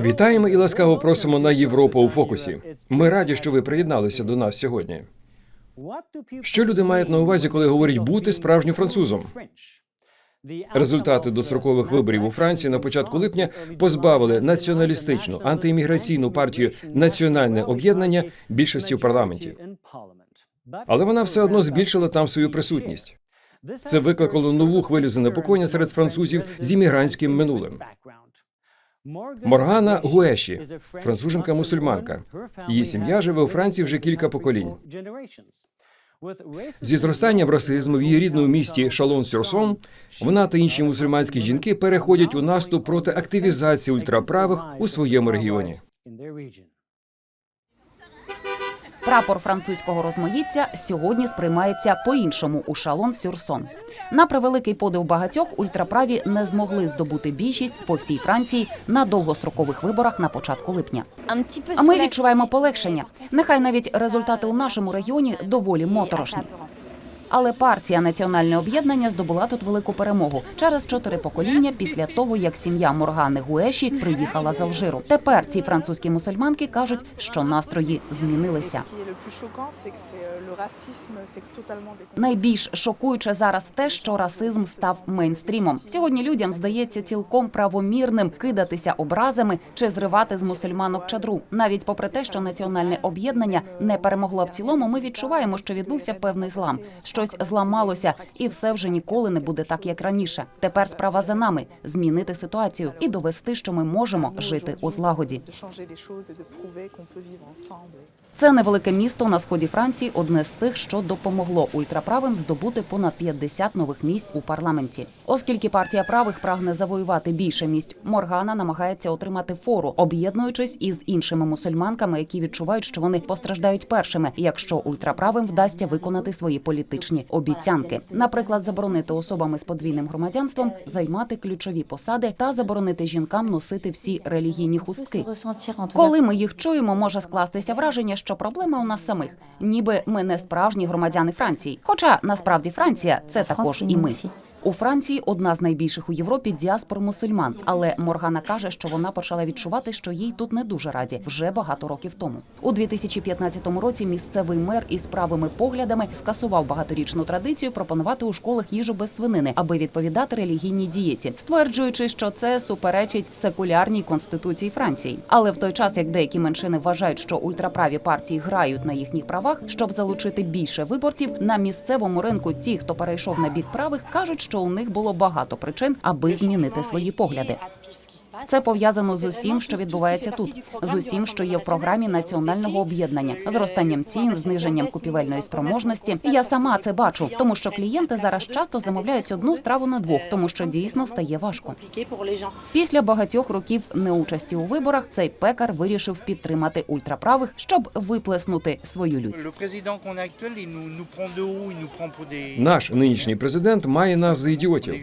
Вітаємо і ласкаво просимо на Європа у фокусі. Ми раді, що ви приєдналися до нас сьогодні. Що люди мають на увазі, коли говорять бути справжнім французом? Результати дострокових виборів у Франції на початку липня позбавили націоналістичну антиімміграційну партію Національне об'єднання більшості в парламенті, але вона все одно збільшила там свою присутність. Це викликало нову хвилю занепокоєння серед французів з іммігрантським минулим. Моргана Гуеші, француженка-мусульманка. Її сім'я живе у Франції вже кілька поколінь. Зі зростанням расизму в її рідному місті Шалон-Сюрсон вона та інші мусульманські жінки переходять у наступ проти активізації ультраправих у своєму регіоні. Прапор французького розмаїття сьогодні сприймається по-іншому у шалон Сюрсон. На превеликий подив багатьох ультраправі не змогли здобути більшість по всій Франції на довгострокових виборах на початку липня. А ми відчуваємо полегшення. Нехай навіть результати у нашому регіоні доволі моторошні. Але партія Національне об'єднання здобула тут велику перемогу через чотири покоління після того, як сім'я Моргани Гуеші приїхала з Алжиру. Тепер ці французькі мусульманки кажуть, що настрої змінилися. Найбільш шокуюче зараз те, що расизм став мейнстрімом. Сьогодні людям здається цілком правомірним кидатися образами чи зривати з мусульманок чадру. Навіть попри те, що національне об'єднання не перемогло в цілому, ми відчуваємо, що відбувся певний злам. Щось зламалося, і все вже ніколи не буде так, як раніше. Тепер справа за нами змінити ситуацію і довести, що ми можемо жити у злагоді. Це невелике місто на сході Франції, одне з тих, що допомогло ультраправим здобути понад 50 нових місць у парламенті. Оскільки партія правих прагне завоювати більше місць, Моргана намагається отримати фору, об'єднуючись із іншими мусульманками, які відчувають, що вони постраждають першими, якщо ультраправим вдасться виконати свої політичні обіцянки, наприклад, заборонити особами з подвійним громадянством займати ключові посади та заборонити жінкам носити всі релігійні хустки. Коли ми їх чуємо, може скластися враження, проблема у нас самих, ніби ми не справжні громадяни Франції. Хоча насправді Франція це також і ми. У Франції одна з найбільших у Європі діаспор мусульман, але Моргана каже, що вона почала відчувати, що їй тут не дуже раді вже багато років тому. У 2015 році місцевий мер із правими поглядами скасував багаторічну традицію пропонувати у школах їжу без свинини, аби відповідати релігійній дієті, стверджуючи, що це суперечить секулярній конституції Франції. Але в той час, як деякі меншини вважають, що ультраправі партії грають на їхніх правах, щоб залучити більше виборців, на місцевому ринку ті, хто перейшов на бік правих, кажуть, що у них було багато причин, аби змінити свої погляди. Це пов'язано з усім, що відбувається тут, з усім, що є в програмі національного об'єднання, зростанням цін, зниженням купівельної спроможності. Я сама це бачу, тому що клієнти зараз часто замовляють одну страву на двох, тому що дійсно стає важко. Після багатьох років неучасті у виборах цей пекар вирішив підтримати ультраправих, щоб виплеснути свою лють. Наш нинішній президент має нас за ідіотів.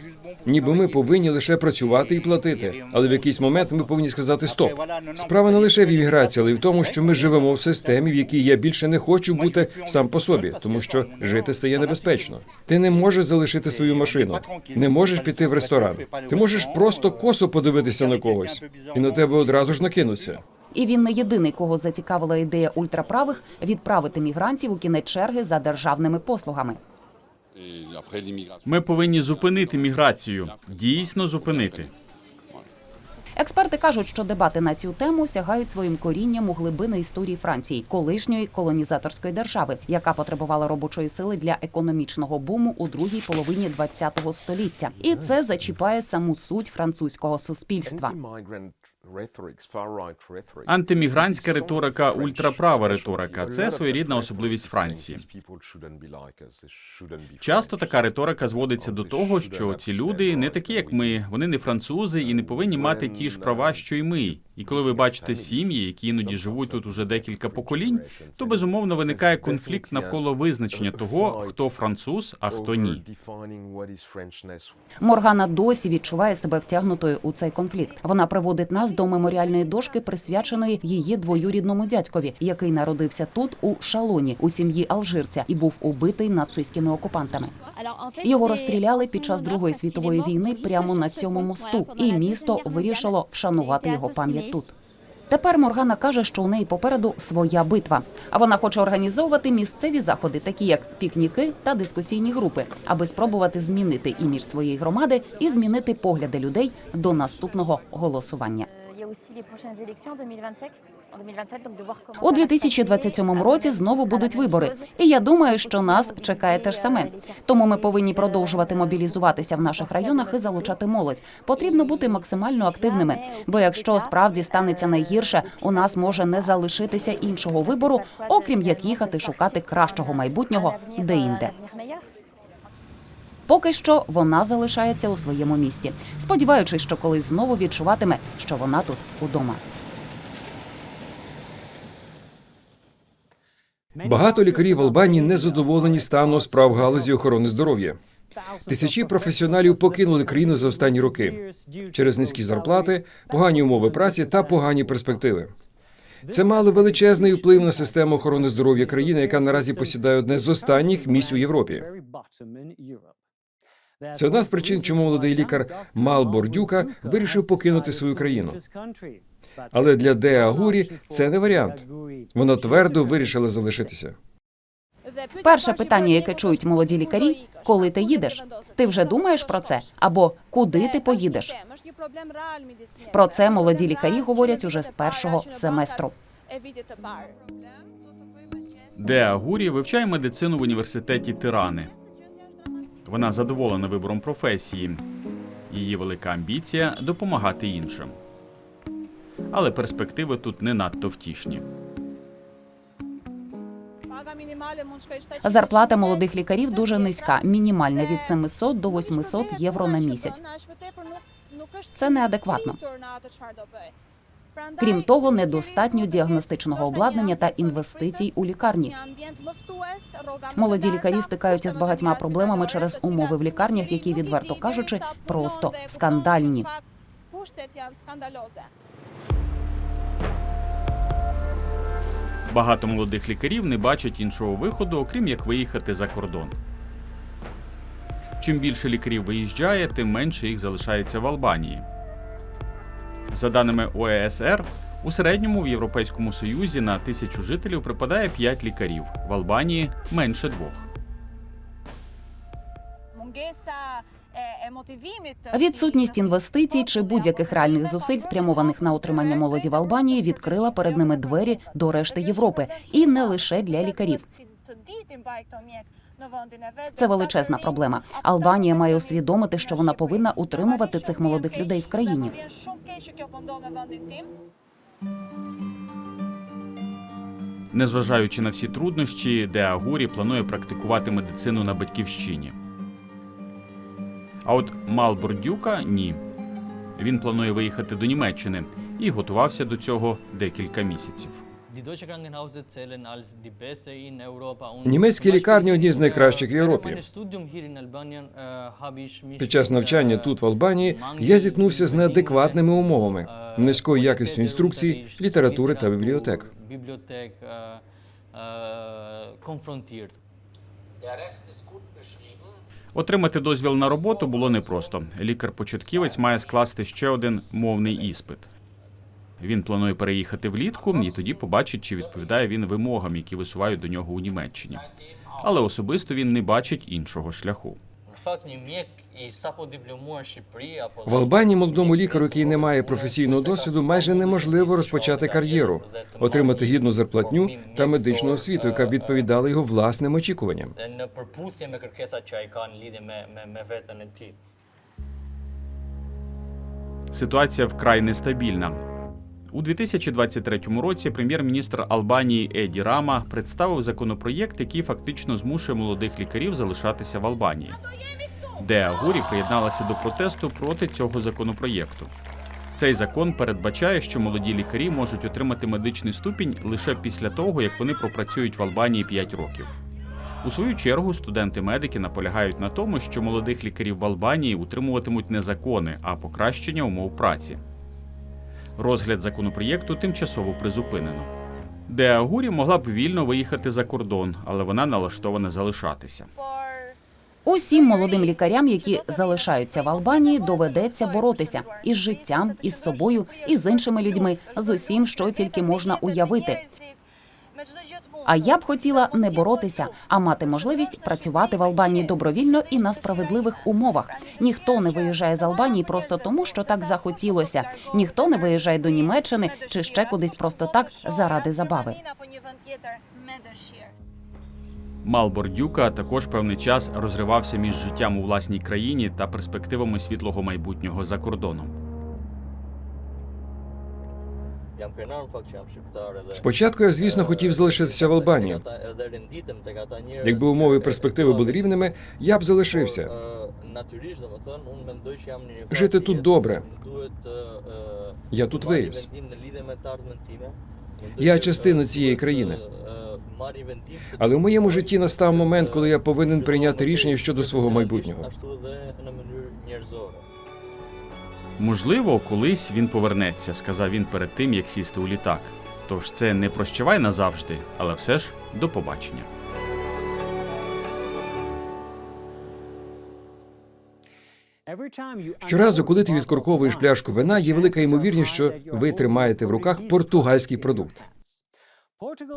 Ніби ми повинні лише працювати і платити. Але в якийсь момент ми повинні сказати стоп. Справа не лише в імміграції, але й в тому, що ми живемо в системі, в якій я більше не хочу бути сам по собі, тому що жити стає небезпечно. Ти не можеш залишити свою машину, не можеш піти в ресторан. Ти можеш просто косо подивитися на когось, і на тебе одразу ж накинуться. І він не єдиний, кого зацікавила ідея ультраправих відправити мігрантів у кінець черги за державними послугами. Ми повинні зупинити міграцію, дійсно зупинити. Експерти кажуть, що дебати на цю тему сягають своїм корінням у глибини історії Франції, колишньої колонізаторської держави, яка потребувала робочої сили для економічного буму у другій половині ХХ століття. І це зачіпає саму суть французького суспільства. Антимігрантська риторика, ультраправа риторика це своєрідна особливість Франції. Часто така риторика зводиться до того, що ці люди не такі, як ми, вони не французи і не повинні мати ті ж права, що й ми. І коли ви бачите сім'ї, які іноді живуть тут уже декілька поколінь, то безумовно виникає конфлікт навколо визначення того, хто француз, а хто ні. Моргана досі відчуває себе втягнутою у цей конфлікт. Вона приводить нас до меморіальної дошки, присвяченої її двоюрідному дядькові, який народився тут у шалоні у сім'ї алжирця і був убитий нацистськими окупантами. Його розстріляли під час Другої світової війни прямо на цьому мосту, і місто вирішило вшанувати його пам'ять тут. Тепер Моргана каже, що у неї попереду своя битва. А вона хоче організовувати місцеві заходи, такі як пікніки та дискусійні групи, аби спробувати змінити імідж своєї громади і змінити погляди людей до наступного голосування. Il y a aussi les prochaines élections en 2027, en 2027 donc de voir comment У 2027 році знову будуть вибори, і я думаю, що нас чекає те ж саме. Тому ми повинні продовжувати мобілізуватися в наших районах і залучати молодь. Потрібно бути максимально активними. Бо якщо справді станеться найгірше, у нас може не залишитися іншого вибору, окрім як їхати шукати кращого майбутнього де-інде. Поки що вона залишається у своєму місті, сподіваючись, що колись знову відчуватиме, що вона тут удома. Багато лікарів в Албанії не задоволені станом справ галузі охорони здоров'я. Тисячі професіоналів покинули країну за останні роки через низькі зарплати, погані умови праці та погані перспективи. Це мало величезний вплив на систему охорони здоров'я країни, яка наразі посідає одне з останніх місць у Європі. Це одна з причин, чому молодий лікар Мал Бордюка вирішив покинути свою країну. Але для Деа Гурі це не варіант. Вона твердо вирішила залишитися. Перше питання, яке чують молоді лікарі, коли ти їдеш? Ти вже думаєш про це? Або куди ти поїдеш? Про це молоді лікарі говорять уже з першого семестру. Деа Гурі вивчає медицину в університеті Тирани. Вона задоволена вибором професії. Її велика амбіція допомагати іншим. Але перспективи тут не надто втішні. Зарплата молодих лікарів дуже низька, мінімальна від 700 до 800 євро на місяць. Це неадекватно. Крім того, недостатньо діагностичного обладнання та інвестицій у лікарні. Молоді лікарі стикаються з багатьма проблемами через умови в лікарнях, які, відверто кажучи, просто скандальні. Багато молодих лікарів не бачать іншого виходу, окрім як виїхати за кордон. Чим більше лікарів виїжджає, тим менше їх залишається в Албанії. За даними ОЕСР, у середньому в Європейському Союзі на тисячу жителів припадає 5 лікарів, в Албанії менше двох. Відсутність інвестицій чи будь-яких реальних зусиль, спрямованих на утримання молоді в Албанії, відкрила перед ними двері до решти Європи, і не лише для лікарів. Це величезна проблема. Албанія має усвідомити, що вона повинна утримувати цих молодих людей в країні. Незважаючи на всі труднощі, Деагурі планує практикувати медицину на батьківщині. А от Мал Бордюка ні. Він планує виїхати до Німеччини і готувався до цього декілька місяців. Німецькі лікарні одні з найкращих в Європі. Під час навчання тут, в Албанії, я зіткнувся з неадекватними умовами, низькою якістю інструкцій, літератури та бібліотек. Konfrontiert. Отримати дозвіл на роботу було непросто. Лікар-початківець має скласти ще один мовний іспит. Він планує переїхати влітку і тоді побачить, чи відповідає він вимогам, які висувають до нього у Німеччині. Але особисто він не бачить іншого шляху. В Албанії молодому лікарю, який не має професійного досвіду, майже неможливо розпочати кар'єру, отримати гідну зарплатню та медичну освіту, яка б відповідала його власним очікуванням. tij. Ситуація вкрай нестабільна. У 2023 році прем'єр-міністр Албанії Еді Рама представив законопроєкт, який фактично змушує молодих лікарів залишатися в Албанії. Деа Гурі приєдналася до протесту проти цього законопроєкту. Цей закон передбачає, що молоді лікарі можуть отримати медичний ступінь лише після того, як вони пропрацюють в Албанії 5 років. У свою чергу студенти-медики наполягають на тому, що молодих лікарів в Албанії утримуватимуть не закони, а покращення умов праці. Розгляд законопроєкту тимчасово призупинено. Деагурі могла б вільно виїхати за кордон, але вона налаштована залишатися. Усім молодим лікарям, які залишаються в Албанії, доведеться боротися із життям, із собою, і з іншими людьми, з усім, що тільки можна уявити. А я б хотіла не боротися, а мати можливість працювати в Албанії добровільно і на справедливих умовах. Ніхто не виїжджає з Албанії просто тому, що так захотілося. Ніхто не виїжджає до Німеччини чи ще кудись просто так заради забави. Малбор Дюка також певний час розривався між життям у власній країні та перспективами світлого майбутнього за кордоном. Спочатку я, звісно, хотів залишитися в Албанії. Якби умови і перспективи були рівними, я б залишився. Жити тут добре. Я тут виріс. Я частина цієї країни. Але в моєму житті настав момент, коли я повинен прийняти рішення щодо свого майбутнього. Можливо, колись він повернеться, сказав він перед тим, як сісти у літак. Тож це не прощавай назавжди, але все ж до побачення. Щоразу, коли ти відкорковуєш пляшку вина, є велика ймовірність, що ви тримаєте в руках португальський продукт.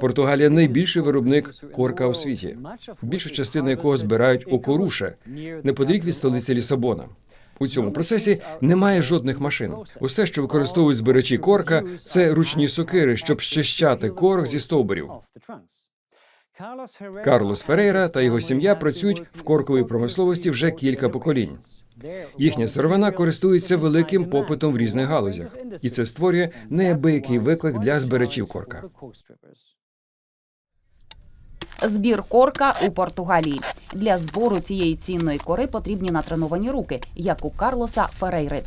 Португалія найбільший виробник корка у світі, більшу частину якого збирають у Коруше, неподалік від столиці Лісабона. У цьому процесі немає жодних машин. Усе, що використовують збирачі корка, це ручні сокири, щоб щищати корок зі стовбурів. Карлос Ферейра та його сім'я працюють в корковій промисловості вже кілька поколінь. Їхня сировина користується великим попитом в різних галузях, і це створює неабиякий виклик для збирачів корка. Збір корка у Португалії для збору цієї цінної кори потрібні натреновані руки, як у Карлоса Ферейри.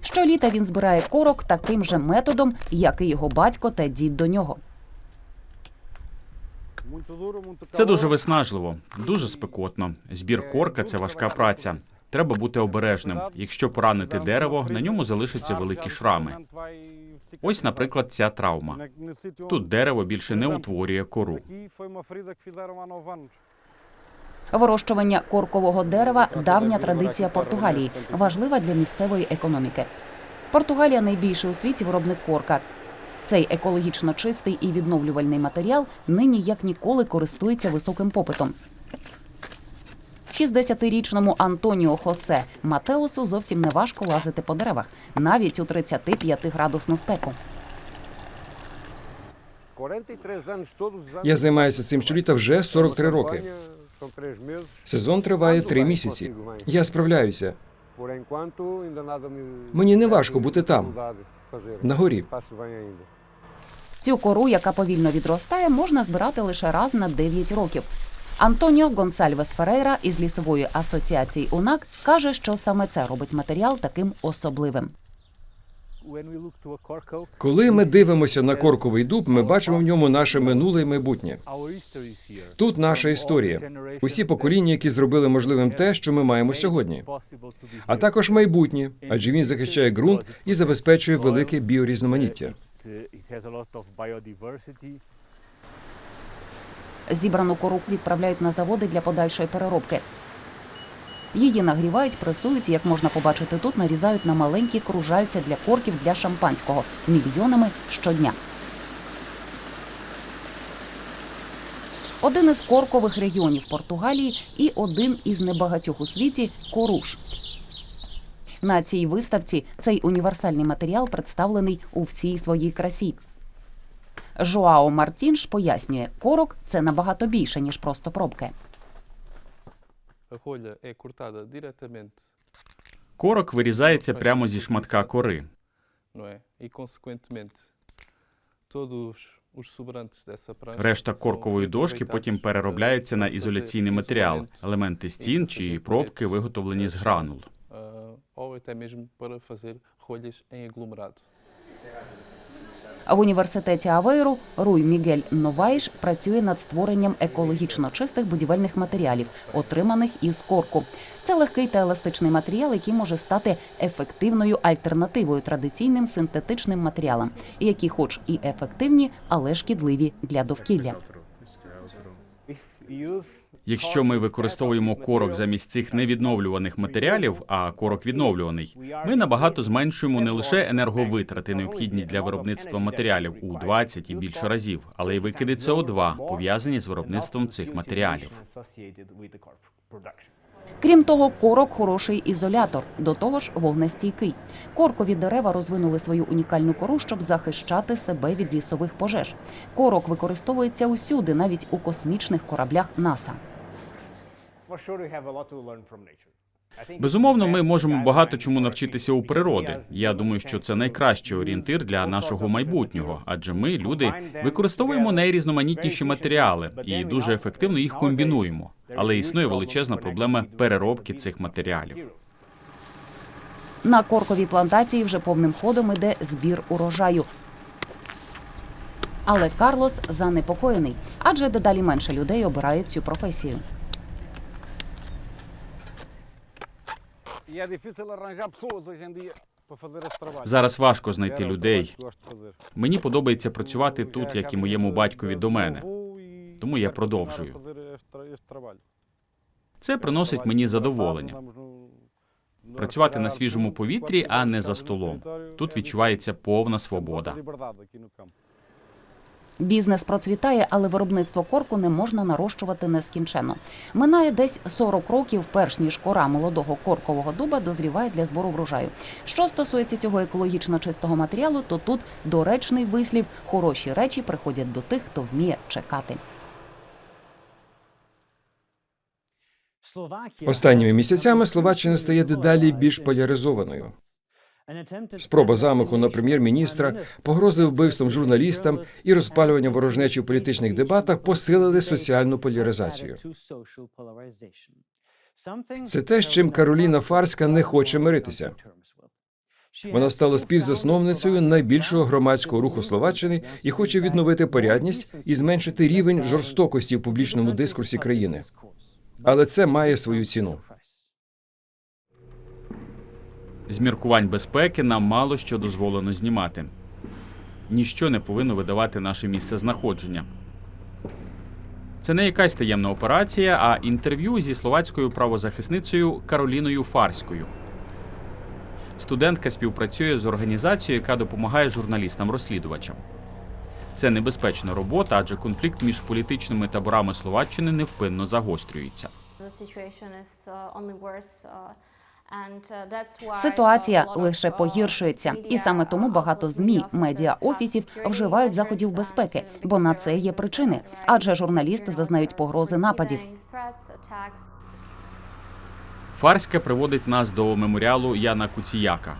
Щоліта він збирає корок таким же методом, як і його батько та дід до нього. Це дуже виснажливо, дуже спекотно. Збір корка це важка праця. Треба бути обережним. Якщо поранити дерево, на ньому залишаться великі шрами. Ось, наприклад, ця травма. Тут дерево більше не утворює кору. Вирощування коркового дерева давня традиція Португалії, важлива для місцевої економіки. Португалія найбільший у світі виробник корка. Цей екологічно чистий і відновлювальний матеріал нині як ніколи користується високим попитом. 60-річному Антоніо Хосе Матеусу зовсім не важко лазити по деревах, навіть у 35 градусну спеку. Я займаюся цим щоліта вже 43 роки. Сезон триває три місяці. Я справляюся. Мені не важко бути там, На горі. Цю кору, яка повільно відростає, можна збирати лише раз на 9 років. Антоніо Гонсальвес Ферейра із лісової асоціації УНАК каже, що саме це робить матеріал таким особливим. Коли ми дивимося на корковий дуб, ми бачимо в ньому наше минуле і майбутнє. Тут наша історія, усі покоління, які зробили можливим те, що ми маємо сьогодні, а також майбутнє, адже він захищає ґрунт і забезпечує велике біорізноманіття. Зібрану кору відправляють на заводи для подальшої переробки. Її нагрівають, пресують, і, як можна побачити тут, нарізають на маленькі кружальця для корків для шампанського мільйонами щодня. Один із коркових регіонів Португалії і один із небагатьох у світі коруш. На цій виставці цей універсальний матеріал представлений у всій своїй красі. Жоао Мартінш пояснює, корок це набагато більше ніж просто пробки. Корок вирізається прямо зі шматка кори. Решта коркової дошки потім переробляється на ізоляційний матеріал, елементи стін чи пробки виготовлені з гранул. А в університеті Авейру Руй Мігель Новайш працює над створенням екологічно чистих будівельних матеріалів, отриманих із корку. Це легкий та еластичний матеріал, який може стати ефективною альтернативою традиційним синтетичним матеріалам, які, хоч і ефективні, але шкідливі для довкілля. Якщо ми використовуємо корок замість цих невідновлюваних матеріалів, а корок відновлюваний, ми набагато зменшуємо не лише енерговитрати, необхідні для виробництва матеріалів у 20 і більше разів, але й викиди СО2, пов'язані з виробництвом цих матеріалів. Крім того, корок хороший ізолятор, до того ж вогнестійкий. Коркові дерева розвинули свою унікальну кору, щоб захищати себе від лісових пожеж. Корок використовується усюди, навіть у космічних кораблях НАСА. Безумовно, ми можемо багато чому навчитися у природи. Я думаю, що це найкращий орієнтир для нашого майбутнього, адже ми, люди, використовуємо найрізноманітніші матеріали і дуже ефективно їх комбінуємо. Але існує величезна проблема переробки цих матеріалів. На корковій плантації вже повним ходом іде збір урожаю. Але Карлос занепокоєний, адже дедалі менше людей обирають цю професію. Зараз важко знайти людей. Мені подобається працювати тут, як і моєму батькові до мене. Тому я продовжую. Це приносить мені задоволення. Працювати на свіжому повітрі, а не за столом. Тут відчувається повна свобода. Бізнес процвітає, але виробництво корку не можна нарощувати нескінченно. Минає десь 40 років, перш ніж кора молодого коркового дуба дозріває для збору врожаю. Що стосується цього екологічно чистого матеріалу, то тут доречний вислів хороші речі приходять до тих, хто вміє чекати. Останніми місяцями Словаччина стає дедалі більш поляризованою. Спроба замаху на прем'єр-міністра, погрози вбивством журналістам і розпалювання ворожнечі в політичних дебатах посилили соціальну поляризацію. Це те, з чим Кароліна Фарська не хоче миритися. Вона стала співзасновницею найбільшого громадського руху Словаччини і хоче відновити порядність і зменшити рівень жорстокості в публічному дискурсі країни. Але це має свою ціну. З міркувань безпеки нам мало що дозволено знімати. Ніщо не повинно видавати наше місце знаходження. Це не якась таємна операція, а інтерв'ю зі словацькою правозахисницею Кароліною Фарською. Студентка співпрацює з організацією, яка допомагає журналістам-розслідувачам. Це небезпечна робота, адже конфлікт між політичними таборами Словаччини невпинно загострюється. Ситуація лише погіршується, і саме тому багато змі, медіа офісів вживають заходів безпеки, бо на це є причини. Адже журналісти зазнають погрози нападів. Фарська приводить нас до меморіалу Яна Куціяка.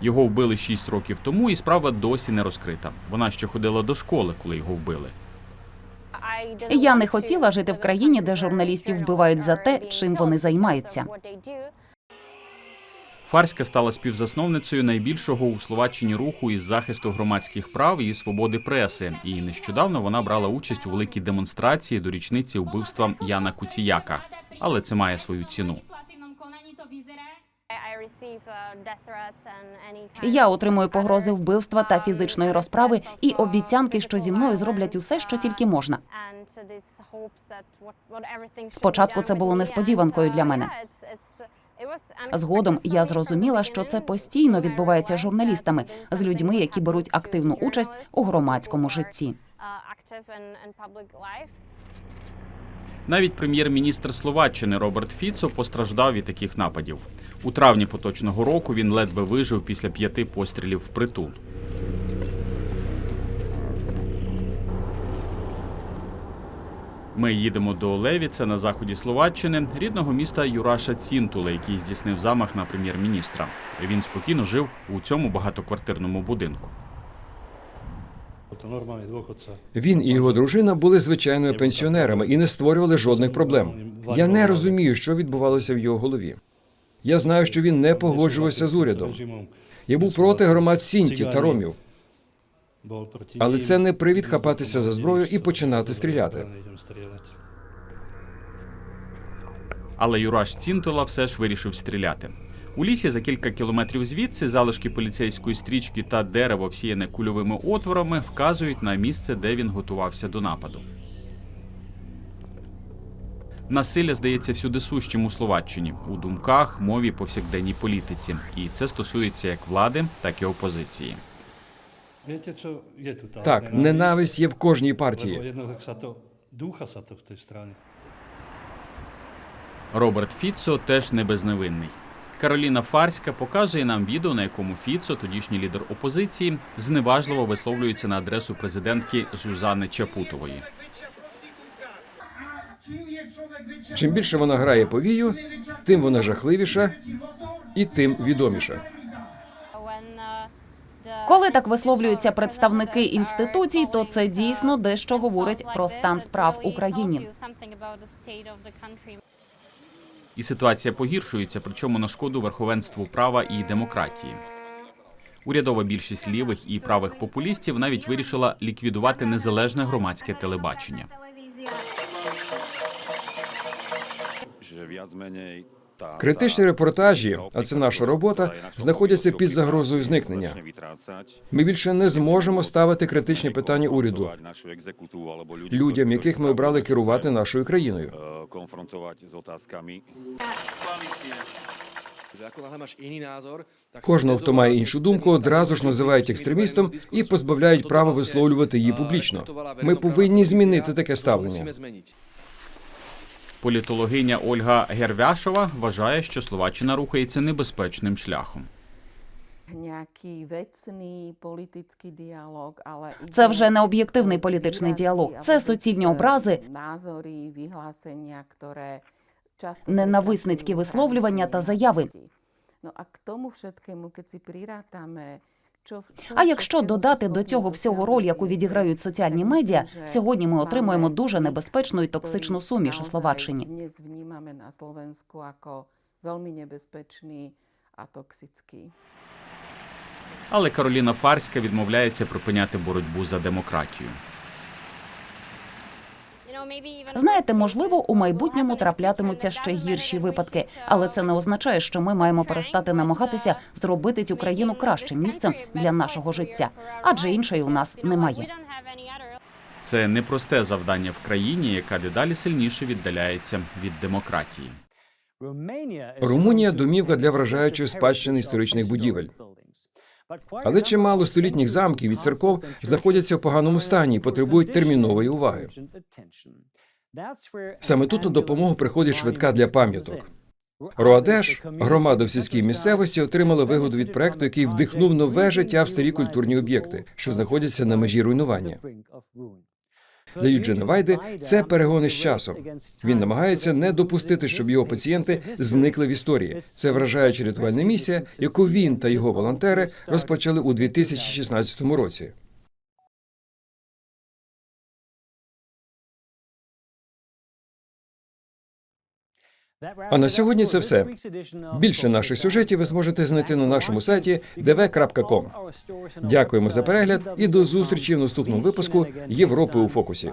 Його вбили 6 років тому, і справа досі не розкрита. Вона ще ходила до школи, коли його вбили. Я не хотіла жити в країні, де журналістів вбивають за те, чим вони займаються. Фарська стала співзасновницею найбільшого у Словаччині руху із захисту громадських прав і свободи преси. І нещодавно вона брала участь у великій демонстрації до річниці вбивства Яна Куціяка. Але це має свою ціну. Я отримую погрози вбивства та фізичної розправи і обіцянки, що зі мною зроблять усе, що тільки можна. Спочатку це було несподіванкою для мене. Згодом я зрозуміла, що це постійно відбувається з журналістами, з людьми, які беруть активну участь у громадському житті. Навіть прем'єр-міністр Словаччини Роберт Фіцо постраждав від таких нападів. У травні поточного року він ледве вижив після п'яти пострілів в притул. Ми їдемо до Левіца на заході Словаччини, рідного міста Юраша Цінтула, який здійснив замах на прем'єр-міністра. Він спокійно жив у цьому багатоквартирному будинку. Він і його дружина були звичайними пенсіонерами і не створювали жодних проблем. Я не розумію, що відбувалося в його голові. Я знаю, що він не погоджувався з урядом. Я був проти громад Сінті та Ромів, але це не привід хапатися за зброю і починати стріляти. Але Юраш Цінтула все ж вирішив стріляти. У лісі за кілька кілометрів звідси залишки поліцейської стрічки та дерево, всіяне кульовими отворами, вказують на місце, де він готувався до нападу. Насилля здається всюди сущим у Словаччині у думках, мові, повсякденній політиці, і це стосується як влади, так і опозиції. Так, ненависть є в кожній партії. Роберт Фіцо теж не безневинний. Кароліна Фарська показує нам відео, на якому Фіцо, тодішній лідер опозиції, зневажливо висловлюється на адресу президентки Зузани Чапутової. Чим більше вона грає повію, тим вона жахливіша і тим відоміша. Коли так висловлюються представники інституцій, то це дійсно дещо говорить про стан справ в Україні. І ситуація погіршується, причому на шкоду верховенству права і демократії. Урядова більшість лівих і правих популістів навіть вирішила ліквідувати незалежне громадське телебачення. Критичні репортажі, а це наша робота, знаходяться під загрозою зникнення. Ми більше не зможемо ставити критичні питання уряду людям, яких ми обрали керувати нашою країною. Кожного, хто має іншу думку, одразу ж називають екстремістом і позбавляють права висловлювати її публічно. Ми повинні змінити таке ставлення. Політологиня Ольга Гервяшова вважає, що Словаччина рухається небезпечним шляхом. Це вже не об'єктивний політичний діалог. Це суцільні образи, назори, вигласення, które часто ненависницькі висловлювання та заяви. Ну а к тому prirátame що- що А якщо додати до цього всього роль, яку відіграють соціальні медіа, сьогодні ми отримуємо дуже небезпечну і токсичну суміш у Словаччині. На словенську ако ako небезпечний, а a. Але Кароліна Фарська відмовляється припиняти боротьбу за демократію. Знаєте, можливо, у майбутньому траплятимуться ще гірші випадки, але це не означає, що ми маємо перестати намагатися зробити цю країну кращим місцем для нашого життя, адже іншої у нас немає. Це непросте завдання в країні, яка дедалі сильніше віддаляється від демократії. Румунія домівка для вражаючої спадщини історичних будівель. Але чимало столітніх замків і церков знаходяться в поганому стані і потребують термінової уваги. Саме тут на допомогу приходить швидка для пам'яток. Роадеш, громада в сільській місцевості, отримала вигоду від проекту, який вдихнув нове життя в старі культурні об'єкти, що знаходяться на межі руйнування. Для Юджина Вайди це перегони з часом. Він намагається не допустити, щоб його пацієнти зникли в історії. Це вражаюча рятувальна місія, яку він та його волонтери розпочали у 2016 році. А на сьогодні це все. Більше наших сюжетів ви зможете знайти на нашому сайті dv.com. Дякуємо за перегляд і до зустрічі в наступному випуску Європи у фокусі.